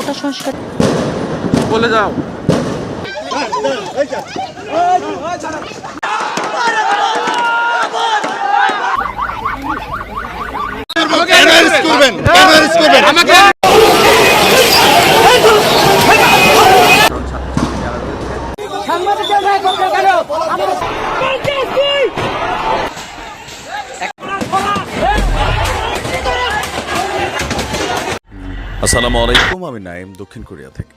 কোটা সংস্কার বলে যাও। কেন অ্যারেস্ট করবেন। কেন অ্যারেস্ট করবেন। আমাকে আসসালামু আলাইকুম। আমি নাইম, দক্ষিণ কোরিয়া থেকে।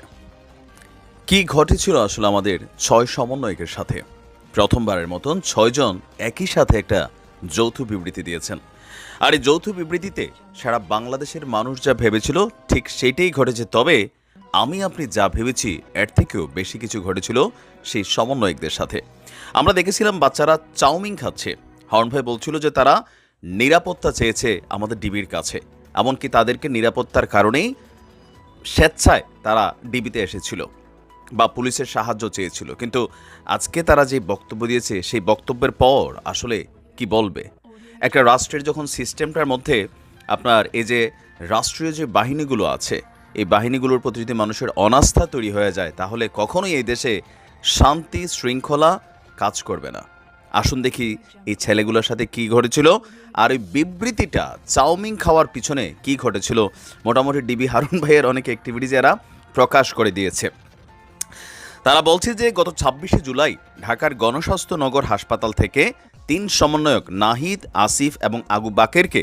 কি ঘটেছিল আসলে আমাদের ছয় সমন্বয়কের সাথে? প্রথমবারের মতন ছয়জন একই সাথে একটা যৌথ বিবৃতি দিয়েছেন। আর এই যৌথ বিবৃতিতে সারা বাংলাদেশের মানুষ যা ভেবেছিল, ঠিক সেটাই ঘটেছে। তবে আমি আপনি যা ভেবেছি, এর থেকেও বেশি কিছু ঘটেছিল সেই সমন্বয়কদের সাথে। আমরা দেখেছিলাম বাচ্চারা চাউমিন খাচ্ছে। হর্ন ভাই বলছিল যে তারা নিরাপত্তা চেয়েছে আমাদের ডিবির কাছে। এমনকি তাদেরকে নিরাপত্তার কারণেই স্বেচ্ছায় তারা ডিবিতে এসেছিল বা পুলিশের সাহায্য চেয়েছিল। কিন্তু আজকে তারা যে বক্তব্য দিয়েছে, সেই বক্তব্যের পর আসলে কি বলবে? একটা রাষ্ট্রের যখন সিস্টেমটার মধ্যে আপনার এই যে রাষ্ট্রীয় যে বাহিনীগুলো আছে, এই বাহিনীগুলোর প্রতি যদি মানুষের অনাস্থা তৈরি হয়ে যায়, তাহলে কখনোই এই দেশে শান্তি, শৃঙ্খলা কাজ করবে না। আসুন দেখি এই ছেলেগুলোর সাথে কি ঘটেছিল আর ওই বিবৃতিটা চাউমিন খাওয়ার পিছনে কি ঘটেছিল। মোটামুটি ডিবি হারুন ভাইয়ের অনেক অ্যাক্টিভিটিজ এরা প্রকাশ করে দিয়েছে। তারা বলছে যে, গত ছাব্বিশে জুলাই ঢাকার গণস্বাস্থ্য নগর হাসপাতাল থেকে তিন সমন্বয়ক নাহিদ, আসিফ এবং আগু বাকেরকে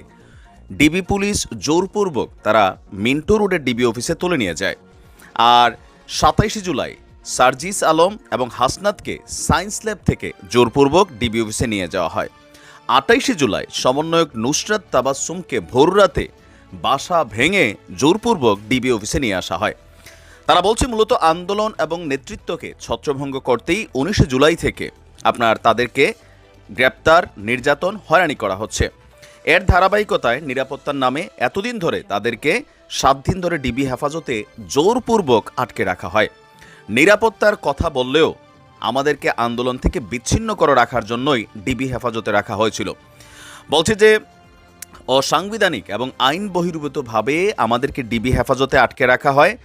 ডিবি পুলিশ জোরপূর্বক তারা মিন্টো রোডের ডিবি অফিসে তুলে নিয়ে যায়। আর সাতাইশে জুলাই সার্জিস আলম এবং হাসনাতকে সায়েন্স ল্যাব থেকে জোরপূর্বক ডিবি অফিসে নিয়ে যাওয়া হয়। আটাইশে জুলাই সমন্বয়ক নুসরাত তাবাসুমকে ভোররাতে বাসা ভেঙে জোরপূর্বক ডিবি অফিসে নিয়ে আসা হয়। তারা বলছে মূলত আন্দোলন এবং নেতৃত্বকে ছত্রভঙ্গ করতেই উনিশে জুলাই থেকে আপনার তাদেরকে গ্রেপ্তার, নির্যাতন, হয়রানি করা হচ্ছে। এর ধারাবাহিকতায় নিরাপত্তার নামে এতদিন ধরে তাদেরকে সাত দিন ধরে ডিবি হেফাজতে জোরপূর্বক আটকে রাখা হয়। নিরাপত্তার কথা বললেও আমাদেরকে আন্দোলন থেকে বিচ্ছিন্ন করে রাখার জন্যই ডিবি হেফাজতে রাখা হয়েছিল। বলছে যে, অসাংবিধানিক এবং আইন বহির্ভূতভাবে আমাদেরকে ডিবি হেফাজতে আটকে রাখা হয়।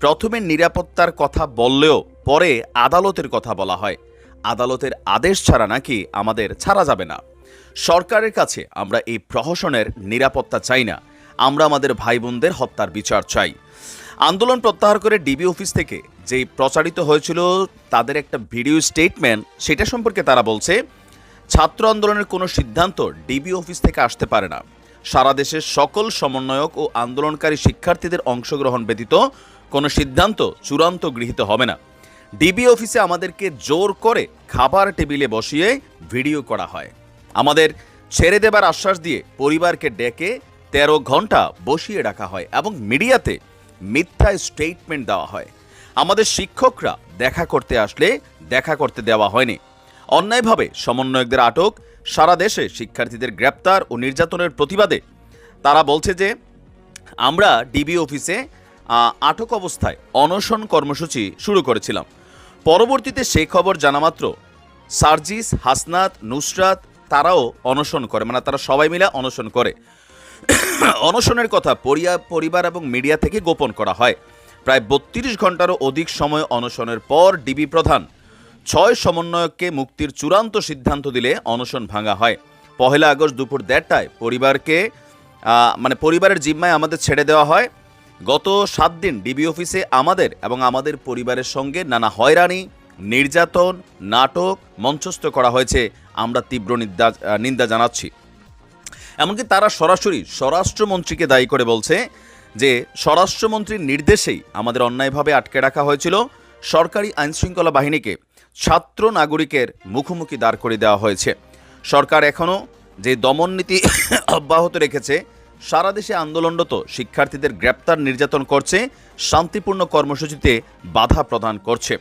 প্রথমে নিরাপত্তার কথা বললেও পরে আদালতের কথা বলা হয়। আদালতের আদেশ ছাড়া নাকি আমাদের ছাড়া যাবে না। সরকারের কাছে আমরা এই প্রহসনের নিরাপত্তা চাই না। আমরা আমাদের ভাই বোনদের হত্যার বিচার চাই। আন্দোলন প্রত্যাহার করে ডিবি অফিস থেকে যেই প্রচারিত হয়েছিল তাদের একটা ভিডিও স্টেটমেন্ট সেটা সম্পর্কে তারা বলছে, ছাত্র আন্দোলনের কোনো সিদ্ধান্ত ডিবি অফিস থেকে আসতে পারে না। সারা দেশের সকল সমন্বয়ক ও আন্দোলনকারী শিক্ষার্থীদের অংশগ্রহণ ব্যতীত কোনো সিদ্ধান্ত চূড়ান্ত গৃহীত হবে না। ডিবি অফিসে আমাদেরকে জোর করে খাবার টেবিলে বসিয়ে ভিডিও করা হয়। আমাদের ছেড়ে দেবার আশ্বাস দিয়ে পরিবারকে ডেকে তেরো ঘণ্টা বসিয়ে রাখা হয় এবং মিডিয়াতে মিথ্যা স্টেটমেন্ট দেওয়া হয়। আমাদের শিক্ষকরা দেখা করতে আসলে দেখা করতে দেওয়া হয়নি। অন্যায়ভাবে সমন্বয়কদের আটক, সারা দেশে শিক্ষার্থীদের গ্রেপ্তার ও নির্যাতনের প্রতিবাদে। তারা বলছে যে, আমরা ডিবি অফিসে আটক অবস্থায় অনশন কর্মসূচি শুরু করেছিলাম। পরবর্তীতে সেই খবর জানামাত্র সার্জিস, হাসনাত, নুসরাত তারাও অনশন করে মানে তারা সবাই মিলে অনশন করে। অনশনের কথা পরিবার এবং মিডিয়া থেকে গোপন করা হয়। প্রায় বত্রিশ ঘন্টারও অধিক সময় অনশনের পর ডিবি প্রধান ছয় সমন্বয়ককে মুক্তির চূড়ান্ত সিদ্ধান্ত দিলে অনশন ভাঙা হয়। পহেলা আগস্ট দুপুর দেড়টায় পরিবারকে মানে পরিবারের জিম্মায় আমাদের ছেড়ে দেওয়া হয়। গত সাত দিন ডিবি অফিসে আমাদের এবং আমাদের পরিবারের সঙ্গে নানা হয়রানি, নির্যাতন, নাটক মঞ্চস্থ করা হয়েছে। আমরা তীব্র নিন্দা নিন্দা জানাচ্ছি। এমনকি তারা সরাসরি স্বরাষ্ট্রমন্ত্রীকে দায়ী করে বলছে যে স্বরাষ্ট্রমন্ত্রীর নির্দেশেই আমাদের অন্যায়ভাবে আটকে রাখা হয়েছিল, সরকারি আইনশৃঙ্খলা বাহিনীকে ছাত্র নাগরিকের মুখোমুখি দাঁড় করে দেওয়া হয়েছে। সরকার এখনও যে দমন নীতি অব্যাহত রেখেছে, সারা দেশে আন্দোলনরত শিক্ষার্থীদের গ্রেপ্তার নির্যাতন করছে, শান্তিপূর্ণ কর্মসূচিতে বাধা প্রদান করছে।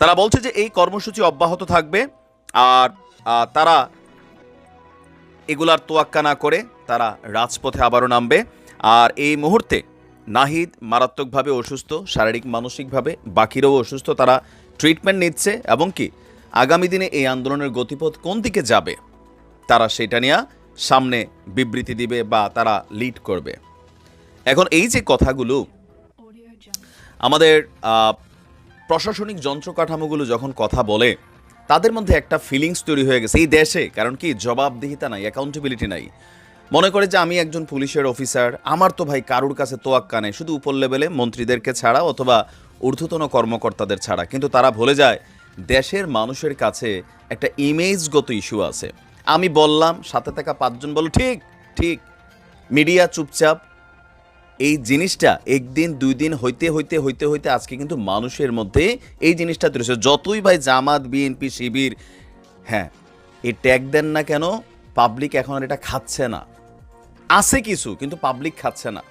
তারা বলছে যে এই কর্মসূচি অব্যাহত থাকবে আর তারা এগুলার তোয়াক্কা না করে তারা রাজপথে আবারও নামবে। আর এই মুহূর্তে নাহিদ মারাত্মকভাবে অসুস্থ, শারীরিক, মানসিকভাবে বাকিরাও অসুস্থ, তারা ট্রিটমেন্ট নিচ্ছে এবং কি আগামী দিনে এই আন্দোলনের গতিপথ কোন দিকে যাবে, তারা সেটা নিয়ে সামনে বিবৃতি দিবে বা তারা লিড করবে। এখন এই যে কথাগুলো, আমাদের প্রশাসনিক যন্ত্র কাঠামোগুলো যখন কথা বলে, তাদের মধ্যে একটা ফিলিংস তৈরি হয়ে গেছে। এই দেশে, কারণ কি জবাবদিহিতা নাই অ্যাকাউন্টেবিলিটি নাই। মনে করে যে আমি একজন পুলিশের অফিসার, আমার তো ভাই কারুর কাছে তোয়াক্কা নেই, শুধু উপর লেভেলে মন্ত্রীদেরকে ছাড়া অথবা ঊর্ধ্বতন কর্মকর্তাদের ছাড়া। কিন্তু তারা ভুলে যায়, দেশের মানুষের কাছে একটা ইমেজগত ইস্যু আছে। আমি বললাম, সাথে থাকা পাঁচজন বলল, ঠিক ঠিক, মিডিয়া চুপচাপ। এই জিনিসটা একদিন দুই দিন হইতে হইতে হইতে হইতে আজকে কিন্তু মানুষের মধ্যে এই জিনিসটা তৈরি যতই ভাই জামাত, বিএনপি, শিবির হ্যাঁ এই ট্যাগ দেন না কেন, পাবলিক এখন আর এটা খাচ্ছে না। আছে কিছু, কিন্তু পাবলিক খাচ্ছে না।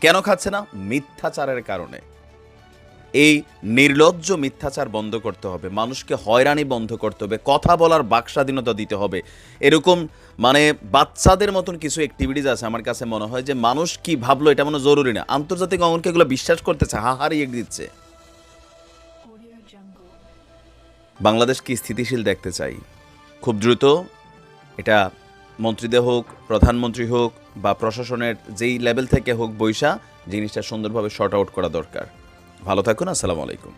কেন খাচ্ছে না? মিথ্যাচারের কারণে। এই নির্লজ্জ মিথ্যাচার বন্ধ করতে হবে। মানুষকে হয়রানি বন্ধ করতে হবে। কথা বলার বাকস্বাধীনতা দিতে হবে। এরকম মানে বাচ্চাদের মতন কিছু অ্যাক্টিভিটিস আছে আমার কাছে মনে হয় যে মানুষ কি ভাবলো এটা মনে জরুরি না। আন্তর্জাতিক অঙ্গনকে এগুলো বিশ্বাস করতেছে হাহারিয়ে দিচ্ছে। বাংলাদেশকে স্থিতিশীল দেখতে চাই? খুব দ্রুত, এটা মন্ত্রীদের হোক প্রধানমন্ত্রী হোক বা প্রশাসনের যেই লেভেল থেকে হোক বৈশা, জিনিসটা সুন্দরভাবে শর্ট আউট করা দরকার। ভালো থাকুন, আসসালামু আলাইকুম।